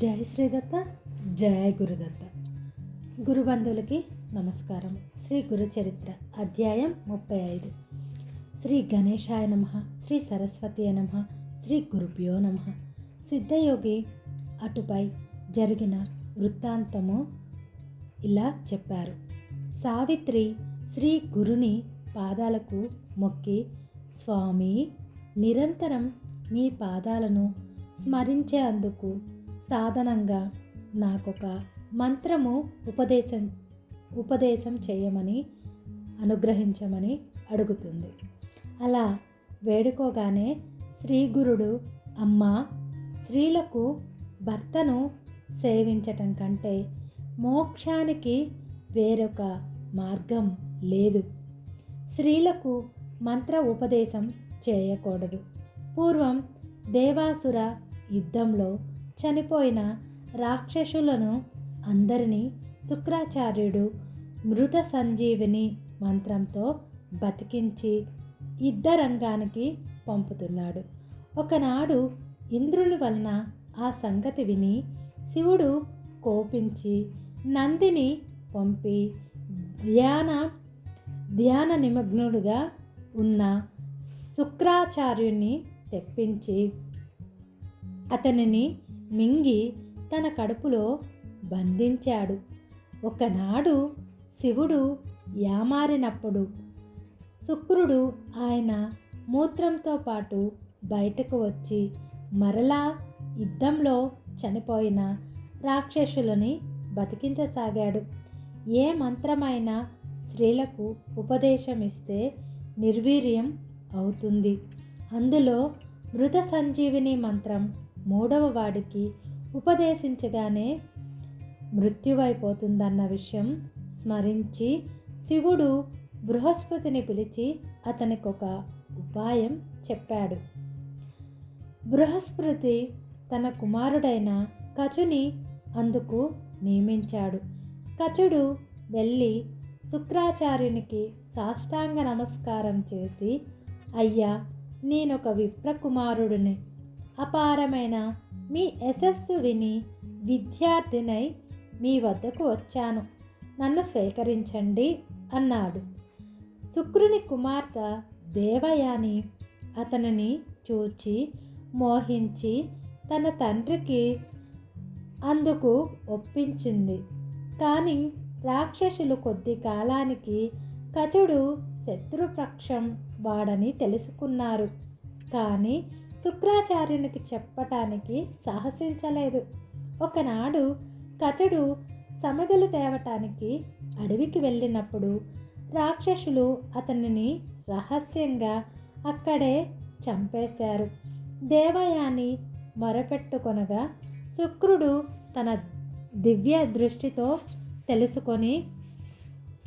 జై శ్రీదత్త. జయ గురుదత్త. గురుబంధువులకి నమస్కారం. శ్రీ గురు చరిత్ర అధ్యాయం ముప్పై ఐదు. శ్రీ గణేశాయ నమ శ్రీ సరస్వతి నమ శ్రీ గురుభ్యో నమ. సిద్ధయోగి అటుపై జరిగిన వృత్తాంతము ఇలా చెప్పారు. సావిత్రి శ్రీ గురుని పాదాలకు మొక్కి స్వామి నిరంతరం మీ పాదాలను స్మరించే అందుకు సాధనంగా నాకొక మంత్రము ఉపదేశం ఉపదేశం చేయమని అనుగ్రహించమని అడుగుతుంది. అలా వేడుకోగానే శ్రీగురుడు అమ్మ స్త్రీలకు భర్తను సేవించటం కంటే మోక్షానికి వేరొక మార్గం లేదు. స్త్రీలకు మంత్ర ఉపదేశం చేయకూడదు. పూర్వం దేవాసుర యుద్ధంలో చనిపోయిన రాక్షసులను అందరినీ శుక్రాచార్యుడు మృత సంజీవిని మంత్రంతో బతికించి యుద్ధరంగానికి పంపుతున్నాడు. ఒకనాడు ఇంద్రుని వలన ఆ సంగతి విని శివుడు కోపించి నందిని పంపి ధ్యాన ధ్యాన నిమగ్నుడుగా ఉన్న శుక్రాచార్యుని తెప్పించి అతనిని మింగి తన కడుపులో బంధించాడు. ఒకనాడు శివుడు యామారినప్పుడు శుక్రుడు ఆయన మూత్రంతో పాటు బయటకు వచ్చి మరలా యుద్ధంలో చనిపోయిన రాక్షసులని బతికించసాగాడు. ఏ మంత్రమైనా స్త్రీలకు ఉపదేశం ఇస్తే నిర్వీర్యం అవుతుంది. అందులో మృత సంజీవిని మంత్రం మూడవ వాడికి ఉపదేశించగానే మృత్యువైపోతుందన్న విషయం స్మరించి శివుడు బృహస్పతిని పిలిచి అతనికి ఒక ఉపాయం చెప్పాడు. బృహస్పతి తన కుమారుడైన కచుని అందుకు నియమించాడు. కచుడు వెళ్ళి శుక్రాచార్యునికి సాష్టాంగ నమస్కారం చేసి అయ్యా నేనొక విప్రకుమారుడిని. అపారమైన. మీ యశస్సు విని విద్యార్థినై మీ వద్దకు వచ్చాను. నన్ను స్వీకరించండి అన్నాడు. శుక్రుని కుమార్తె దేవయాని అతనిని చూచి మోహించి తన తండ్రికి అందుకు ఒప్పించింది. కానీ రాక్షసులు కొద్ది కాలానికి కచుడు శత్రుపక్షం వాడని తెలుసుకున్నారు. కానీ శుక్రాచార్యునికి చెప్పటానికి సాహసించలేదు. ఒకనాడు కచడు సమిధలు తేవటానికి అడవికి వెళ్ళినప్పుడు రాక్షసులు అతనిని రహస్యంగా అక్కడే చంపేశారు. దేవయాని మొరపెట్టుకొనగా శుక్రుడు తన దివ్య దృష్టితో తెలుసుకొని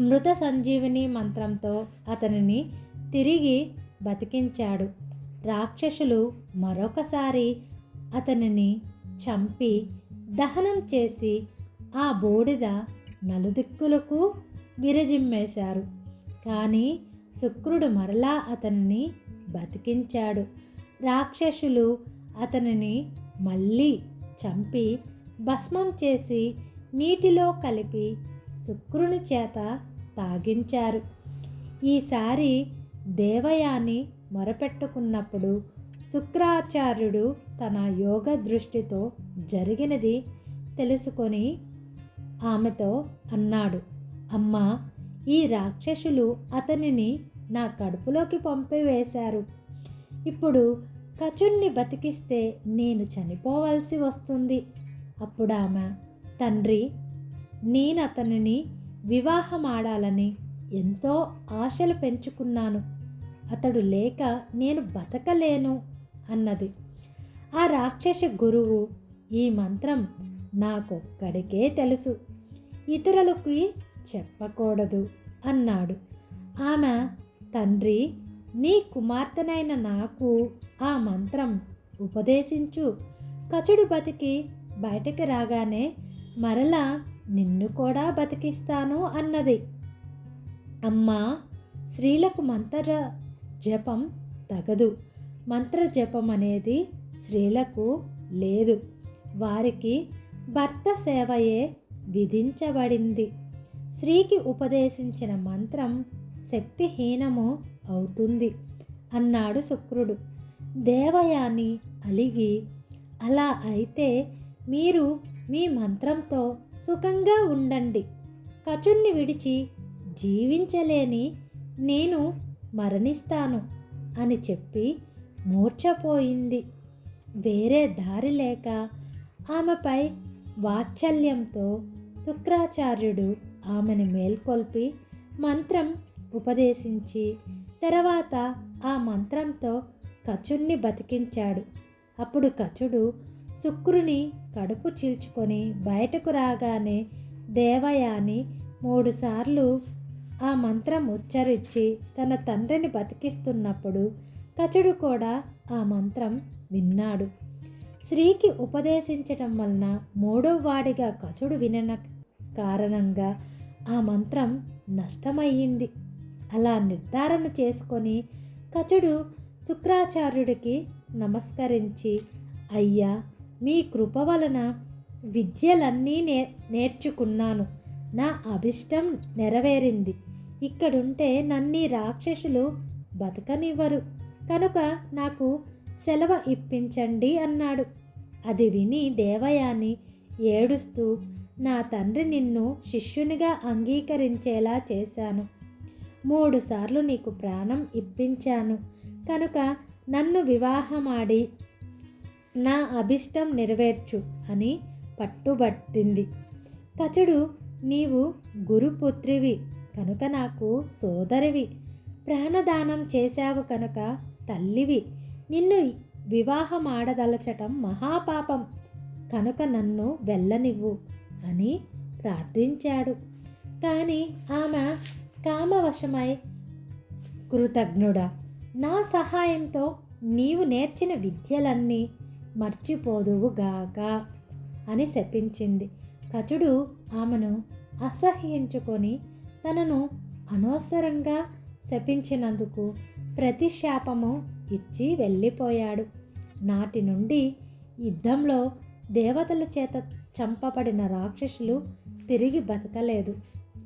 మృత సంజీవిని మంత్రంతో అతనిని తిరిగి బతికించాడు. రాక్షసులు మరొకసారి అతనిని చంపి దహనం చేసి ఆ బూడిద నలుదిక్కులకు విరజిమ్మేశారు. కానీ శుక్రుడు మరలా అతనిని బతికించాడు. రాక్షసులు అతనిని మళ్ళీ చంపి భస్మం చేసి నీటిలో కలిపి శుక్రుని చేత తాగించారు. ఈసారి దేవయాని మొరపెట్టుకున్నప్పుడు శుక్రాచార్యుడు తన యోగ దృష్టితో జరిగినది తెలుసుకొని ఆమెతో అన్నాడు అమ్మా ఈ రాక్షసులు అతనిని నా కడుపులోకి పంపివేశారు. ఇప్పుడు కచుణ్ణి బతికిస్తే నేను చనిపోవలసి వస్తుంది. అప్పుడు ఆమె తండ్రి నేను అతనిని వివాహమాడాలని ఎంతో ఆశలు పెంచుకున్నాను. అతడు లేక నేను బతకలేను అన్నది. ఆ రాక్షస గురువు ఈ మంత్రం నాకొక్కడికే తెలుసు. ఇతరులకి చెప్పకూడదు అన్నాడు. ఆమె తండ్రి నీ కుమార్తెనైన నాకు ఆ మంత్రం ఉపదేశించు. కచుడు బతికి బయటకు రాగానే మరలా నిన్ను కూడా బతికిస్తాను అన్నది. అమ్మా స్త్రీలకు మంత్ర జపం తగదు. మంత్ర జపం అనేది స్త్రీలకు లేదు. వారికి భర్త సేవయే విధించబడింది. స్త్రీకి ఉపదేశించిన మంత్రం శక్తిహీనము అవుతుంది అన్నాడు శుక్రుడు. దేవయాని అలిగి అలా అయితే మీరు మీ మంత్రంతో సుఖంగా ఉండండి. కచుణ్ణి విడిచి జీవించలేని నేను మరణిస్తాను అని చెప్పి మూర్ఛపోయింది. వేరే దారి లేక ఆమెపై వాత్సల్యంతో శుక్రాచార్యుడు ఆమెను మేల్కొల్పి మంత్రం ఉపదేశించి తర్వాత ఆ మంత్రంతో కచుణ్ణి బతికించాడు. అప్పుడు కచుడు శుక్రుని కడుపు చీల్చుకొని బయటకు రాగానే దేవయాని మూడుసార్లు ఆ మంత్రం ఉచ్చరించి తన తండ్రిని బతికిస్తున్నప్పుడు కచుడు కూడా ఆ మంత్రం విన్నాడు. స్త్రీకి ఉపదేశించటం వలన మూడో వాడిగా కచుడు వినన కారణంగా ఆ మంత్రం నష్టమయ్యింది. అలా నిర్ధారణ చేసుకొని కచుడు శుక్రాచార్యుడికి నమస్కరించి అయ్యా మీ కృప వలన విద్యలన్నీ నే నేర్చుకున్నాను. నా అభిష్టం నెరవేరింది. ఇక్కడుంటే నన్ని రాక్షసులు బతకనివ్వరు. కనుక నాకు సెలవు ఇప్పించండి అన్నాడు. అది విని దేవయాని ఏడుస్తూ నా తండ్రి నిన్ను శిష్యునిగా అంగీకరించేలా చేశాను. మూడుసార్లు నీకు ప్రాణం ఇప్పించాను. కనుక నన్ను వివాహమాడి నా అభిష్టం నెరవేర్చు అని పట్టుబట్టింది. కచుడు నీవు గురుపుత్రివి కనుక నాకు సోదరివి. ప్రాణదానం చేశావు కనుక తల్లివి. నిన్ను వివాహమాడదలచటం మహాపాపం. కనుక నన్ను వెళ్ళనివ్వు అని ప్రార్థించాడు. కానీ ఆమె కామవశమై కృతజ్ఞుడా నా సహాయంతో నీవు నేర్చిన విద్యలన్నీ మర్చిపోదువుగాక అని శపించింది. కచుడు ఆమెను అసహ్యించుకొని తనను అనవసరంగా శపించినందుకు ప్రతిశాపము ఇచ్చి వెళ్ళిపోయాడు. నాటి నుండి యుద్ధంలో దేవతల చేత చంపబడిన రాక్షసులు తిరిగి బతకలేదు.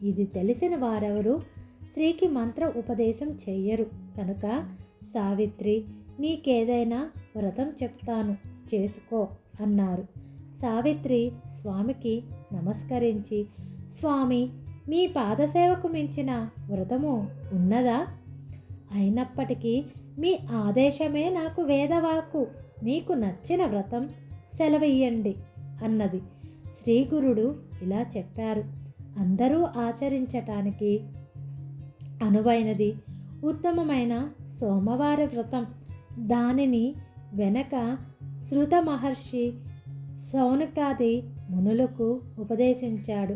ఇది తెలిసిన వారెవరు స్త్రీకి మంత్ర ఉపదేశం చెయ్యరు కనుక సావిత్రి నీకేదైనా వ్రతం చెప్తాను చేసుకో అన్నారు. సావిత్రి స్వామికి నమస్కరించి స్వామి మీ పాదసేవకు మించిన వ్రతము ఉన్నదా? అయినప్పటికీ మీ ఆదేశమే నాకు వేదవాకు మీకు నచ్చిన వ్రతం సెలవియ్యండి అన్నది. శ్రీగురుడు ఇలా చెప్పారు. అందరూ ఆచరించటానికి అనువైనది ఉత్తమమైన సోమవార వ్రతం. దానిని వెనక శృత మహర్షి సౌనకాది మునులకు ఉపదేశించాడు.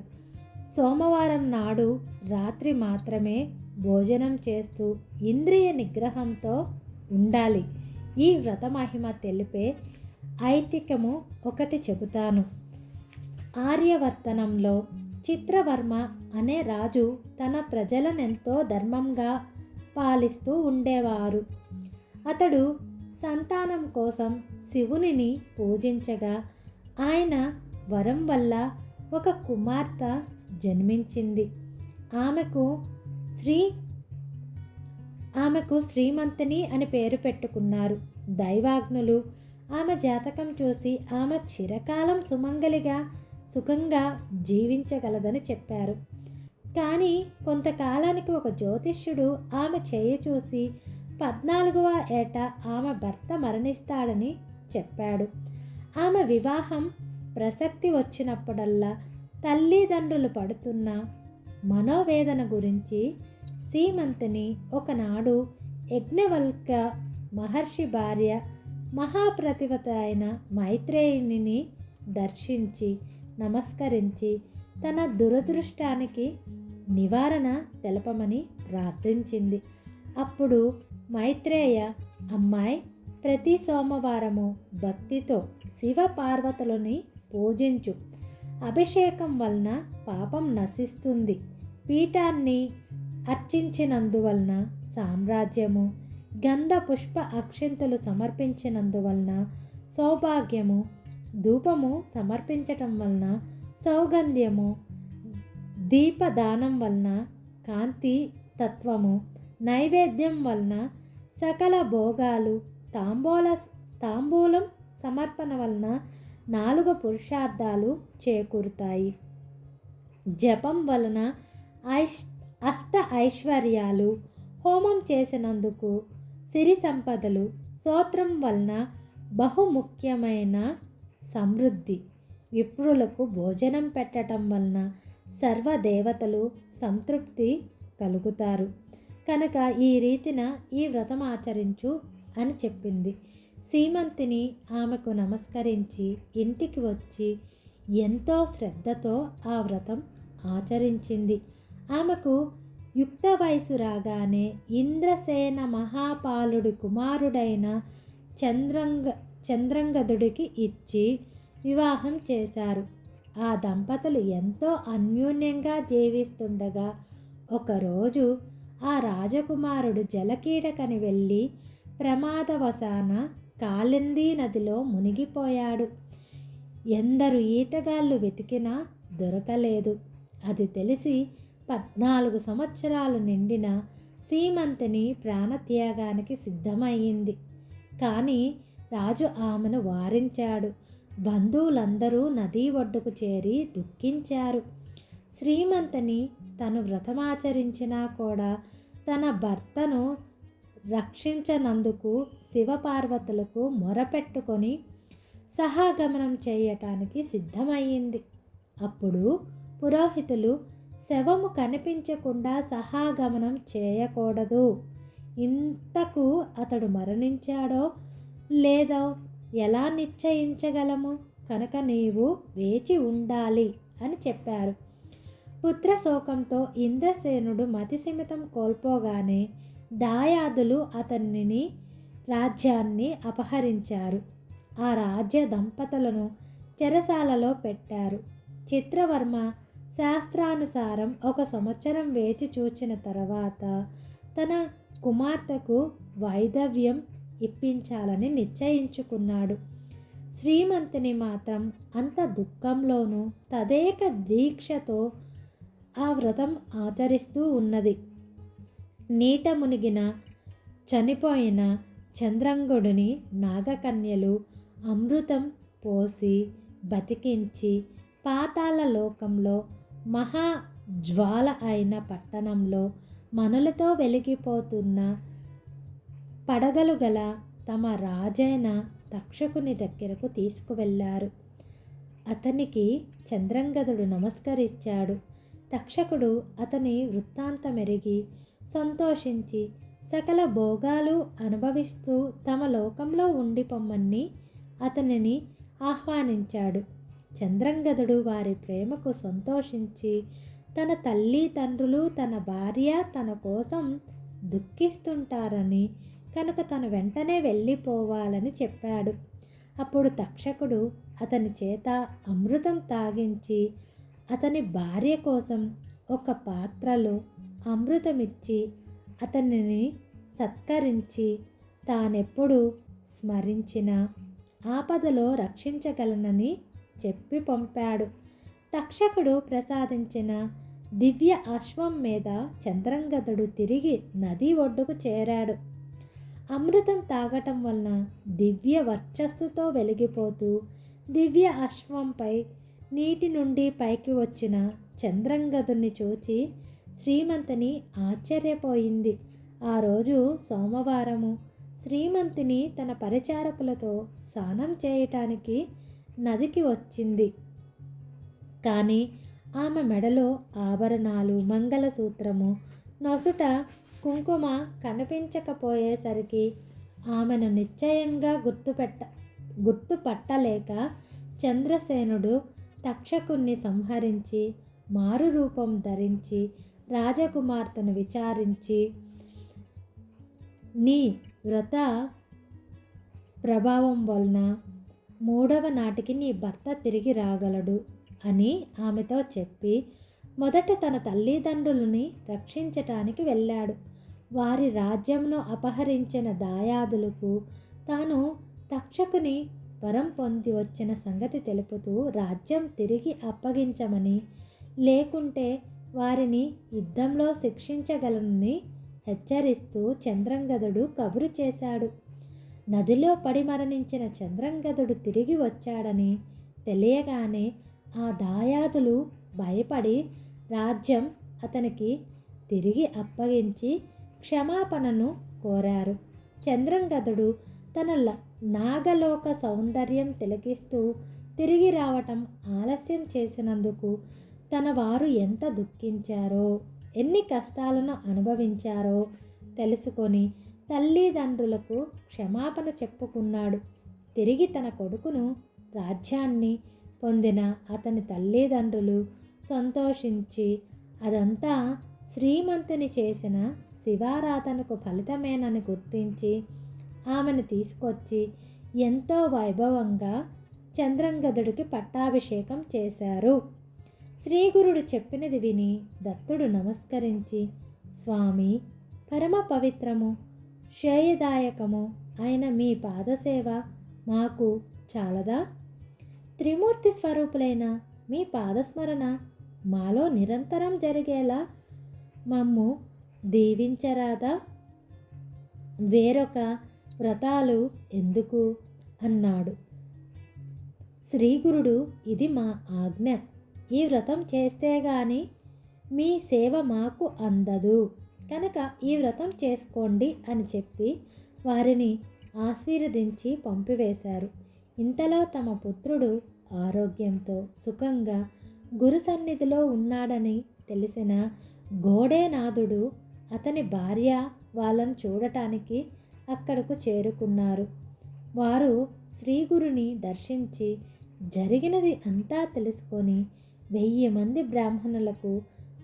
సోమవారం నాడు రాత్రి మాత్రమే భోజనం చేస్తూ ఇంద్రియ నిగ్రహంతో ఉండాలి. ఈ వ్రత మహిమ తెలిపే ఐతికము ఒకటి చెబుతాను. ఆర్యవర్తనంలో చిత్రవర్మ అనే రాజు తన ప్రజలనెంతో ధర్మంగా పాలిస్తూ ఉండేవారు. అతడు సంతానం కోసం శివునిని పూజించగా ఆయన వరం వల్ల ఒక కుమార్తె జన్మించింది. ఆమెకు శ్రీ ఆమెకు శ్రీమంతిని అని పేరు పెట్టుకున్నారు. దైవాగ్నులు ఆమె జాతకం చూసి ఆమె చిరకాలం సుమంగలిగా సుఖంగా జీవించగలదని చెప్పారు. కానీ కొంతకాలానికి ఒక జ్యోతిష్యుడు ఆమె చేయి చూసి పద్నాలుగవ ఏట ఆమె భర్త మరణిస్తాడని చెప్పాడు. ఆమె వివాహం ప్రసక్తి వచ్చినప్పుడల్లా తల్లిదండ్రులు పడుతున్న మనోవేదన గురించి సీమంతిని ఒకనాడు యజ్ఞవల్క మహర్షి భార్య మహాప్రతివత అయిన మైత్రేయుని దర్శించి నమస్కరించి తన దురదృష్టానికి నివారణ తెలపమని ప్రార్థించింది. అప్పుడు మైత్రేయ అమ్మాయి ప్రతి సోమవారము భక్తితో శివ పార్వతులని పూజించు. అభిషేకం వలన పాపం నశిస్తుంది. పీఠాన్ని అర్చించినందువలన సామ్రాజ్యము గంధ పుష్ప అక్షంతలు సమర్పించినందువలన సౌభాగ్యము ధూపము సమర్పించటం వలన సౌగంధ్యము దీపదానం వలన కాంతి తత్వము నైవేద్యం వలన సకల భోగాలు తాంబూల తాంబూలం సమర్పణ వలన నాలుగు పురుషార్థాలు చేకూరుతాయి. జపం వలన ఐష్ అష్ట ఐశ్వర్యాలు హోమం చేసినందుకు సిరి సంపదలు స్తోత్రం వలన బహుముఖ్యమైన సమృద్ధి. విప్రులకు భోజనం పెట్టడం వలన సర్వదేవతలు సంతృప్తి కలుగుతారు. కనుక ఈ రీతిన ఈ వ్రతం ఆచరించు అని చెప్పింది. సీమంతిని ఆమెకు నమస్కరించి ఇంటికి వచ్చి ఎంతో శ్రద్ధతో ఆ వ్రతం ఆచరించింది. ఆమెకు యుక్త వయసు రాగానే ఇంద్రసేన మహాపాలుడి కుమారుడైన చంద్రంగ చంద్రంగదుడికి ఇచ్చి వివాహం చేశారు. ఆ దంపతులు ఎంతో అన్యోన్యంగా జీవిస్తుండగా ఒకరోజు ఆ రాజకుమారుడు జలకీడకని వెళ్ళి ప్రమాదవశాన కాలింది నదిలో మునిగిపోయాడు. ఎందరు ఈతగాళ్ళు వెతికినా దొరకలేదు. అది తెలిసి పద్నాలుగు సంవత్సరాలు నిండిన సీమంతిని ప్రాణత్యాగానికి సిద్ధమయ్యింది. కానీ రాజు ఆమెను వారించాడు. బంధువులందరూ నదీ ఒడ్డుకు చేరి దుఃఖించారు. శ్రీమంతని తను వ్రతమాచరించినా కూడా తన భర్తను రక్షించనందుకు శివపార్వతులకు మొరపెట్టుకొని సహాగమనం చేయటానికి సిద్ధమయ్యింది. అప్పుడు పురోహితులు శవము కనిపించకుండా సహాగమనం చేయకూడదు. ఇంతకు అతడు మరణించాడో లేదో ఎలా నిశ్చయించగలము? కనుక నీవు వేచి ఉండాలి అని చెప్పారు. పుత్రశోకంతో ఇంద్రసేనుడు మతిసిమితం కోల్పోగానే దాయాదులు అతనిని రాజ్యాన్ని అపహరించారు. ఆ రాజ్య దంపతులను చెరసాలలో పెట్టారు. చిత్రవర్మ శాస్త్రానుసారం ఒక సంవత్సరం వేచి చూచిన తర్వాత తన కుమార్తెకు వైదవ్యం ఇప్పించాలని నిశ్చయించుకున్నాడు. శ్రీమంతుని మాత్రం అంత దుఃఖంలోనూ తదేక దీక్షతో ఆ వ్రతం ఆచరిస్తూ ఉన్నది. నీట మునిగిన చనిపోయిన చంద్రంగుడిని నాగకన్యలు అమృతం పోసి బతికించి పాతాళ లోకంలో మహా జ్వాల అయిన పట్టణంలో మనులతో వెలిగిపోతున్న పడగలు గల తమ రాజైన తక్షకుని దగ్గరకు తీసుకువెళ్ళారు. అతనికి చంద్రంగదుడు నమస్కరించాడు తక్షకుడు అతని వృత్తాంతమెరిగి సంతోషించి సకల భోగాలు అనుభవిస్తూ తమ లోకంలో ఉండిపోమ్మని అతనిని ఆహ్వానించాడు. చంద్రంగదుడు వారి ప్రేమకు సంతోషించి తన తల్లి తండ్రులు తన భార్య తన కోసం దుఃఖిస్తుంటారని కనుక తను వెంటనే వెళ్ళిపోవాలని చెప్పాడు. అప్పుడు తక్షకుడు అతని చేత అమృతం తాగించి అతని భార్య కోసం ఒక పాత్రలో అమృతమిచ్చి అతనిని సత్కరించి తానెప్పుడు స్మరించిన ఆపదలో రక్షించగలనని చెప్పి పంపాడు. తక్షకుడు ప్రసాదించిన దివ్య అశ్వం మీద చంద్రంగదుడు తిరిగి నది ఒడ్డుకు చేరాడు. అమృతం తాగటం వలన దివ్య వర్చస్సుతో వెలిగిపోతూ దివ్య అశ్వంపై నీటి నుండి పైకి వచ్చిన చంద్రంగతుని చూచి శ్రీమంతిని ఆశ్చర్యపోయింది. ఆ రోజు సోమవారము. శ్రీమంతిని తన పరిచారకులతో స్నానం చేయటానికి నదికి వచ్చింది. కానీ ఆమె మెడలో ఆభరణాలు మంగళసూత్రము నొసుట కుంకుమ కనిపించకపోయేసరికి ఆమెను నిశ్చయంగా గుర్తుపెట్ట గుర్తుపట్టలేక చంద్రసేనుడు తక్షకుణ్ణి సంహరించి మారు రూపం ధరించి రాజకుమార్తెను విచారించి నీ వ్రత ప్రభావం వలన మూడవ నాటికి నీ భర్త తిరిగి రాగలడు అని ఆమెతో చెప్పి మొదట తన తల్లిదండ్రులని రక్షించటానికి వెళ్ళాడు. వారి రాజ్యంను అపహరించిన దాయాదులకు తాను తక్షకుని వరం పొంది వచ్చిన సంగతి తెలుపుతూ రాజ్యం తిరిగి అప్పగించమని లేకుంటే వారిని యుద్ధంలో శిక్షించగలనని హెచ్చరిస్తూ చంద్రంగదుడు కబురు చేశాడు. నదిలో పడి మరణించిన చంద్రంగదుడు తిరిగి వచ్చాడని తెలియగానే ఆ దాయాదులు భయపడి రాజ్యం అతనికి తిరిగి అప్పగించి క్షమాపణను కోరారు. చంద్రంగదుడు తన ల- నాగలోక సౌందర్యం తిలకిస్తూ తిరిగి రావటం ఆలస్యం చేసినందుకు తన వారు ఎంత దుఃఖించారో ఎన్ని కష్టాలను అనుభవించారో తెలుసుకొని తల్లిదండ్రులకు క్షమాపణ చెప్పుకున్నాడు. తిరిగి తన కొడుకును రాజ్యాన్ని పొందిన అతని తల్లిదండ్రులు సంతోషించి అదంతా శ్రీమంతుని చేసిన శివారాధనకు ఫలితమేనని గుర్తించి ఆమెను తీసుకొచ్చి ఎంతో వైభవంగా చంద్రంగదుడికి పట్టాభిషేకం చేశారు. శ్రీగురుడు చెప్పినది విని దత్తుడు నమస్కరించి స్వామి పరమ పవిత్రము శ్రేయదాయకము అయిన మీ పాదసేవ మాకు చాలదా? త్రిమూర్తి స్వరూపులైన మీ పాదస్మరణ మాలో నిరంతరం జరిగేలా మమ్ము దీవించరాదా? వేరొక వ్రతాలు ఎందుకు? అన్నాడు. శ్రీగురుడు ఇది మా ఆజ్ఞ. ఈ వ్రతం చేస్తే గాని మీ సేవ మాకు అందదు. కనుక ఈ వ్రతం చేసుకోండి అని చెప్పి వారిని ఆశీర్వదించి పంపివేశారు. ఇంతలో తమ పుత్రుడు ఆరోగ్యంతో సుఖంగా గురు సన్నిధిలో ఉన్నాడని తెలిసిన గోడేనాథుడు అతని భార్య వాళ్ళను చూడటానికి అక్కడకు చేరుకున్నారు. వారు శ్రీగురుని దర్శించి జరిగినది అంతా తెలుసుకొని వెయ్యి మంది బ్రాహ్మణులకు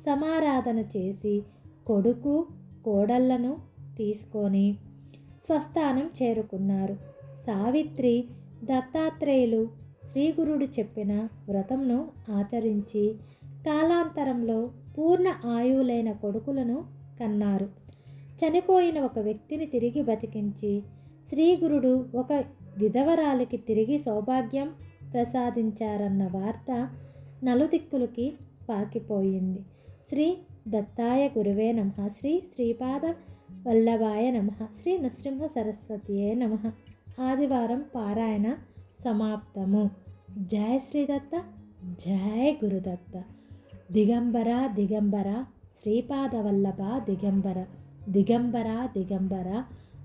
సమారాధన చేసి కొడుకు కోడళ్ళను తీసుకొని స్వస్థానం చేరుకున్నారు. సావిత్రి దత్తాత్రేయులు శ్రీగురుడు చెప్పిన వ్రతంను ఆచరించి కాలాంతరంలో పూర్ణ ఆయువులైన కొడుకులను కన్నారు. చనిపోయిన ఒక వ్యక్తిని తిరిగి బతికించి శ్రీగురుడు ఒక విధవరాలికి తిరిగి సౌభాగ్యం ప్రసాదించారన్న వార్త నలుదిక్కులకి పాకిపోయింది. శ్రీ దత్తాయ గురువే నమ. శ్రీ శ్రీపాద వల్లభాయ నమ. శ్రీ నృసింహ సరస్వతియే నమ. ఆదివారం పారాయణ సమాప్తము. జయ శ్రీదత్త జయ గురుదత్త దిగంబర దిగంబర. శ్రీపాద వల్లభ దిగంబర. దిగంబర దిగంబర.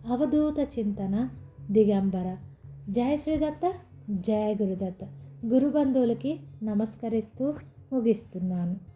అవధూత చింతన దిగంబర. జయ శ్రీదత్త జయ గురుదత్త గురుబంధువులకి నమస్కరిస్తూ ముగిస్తున్నాను.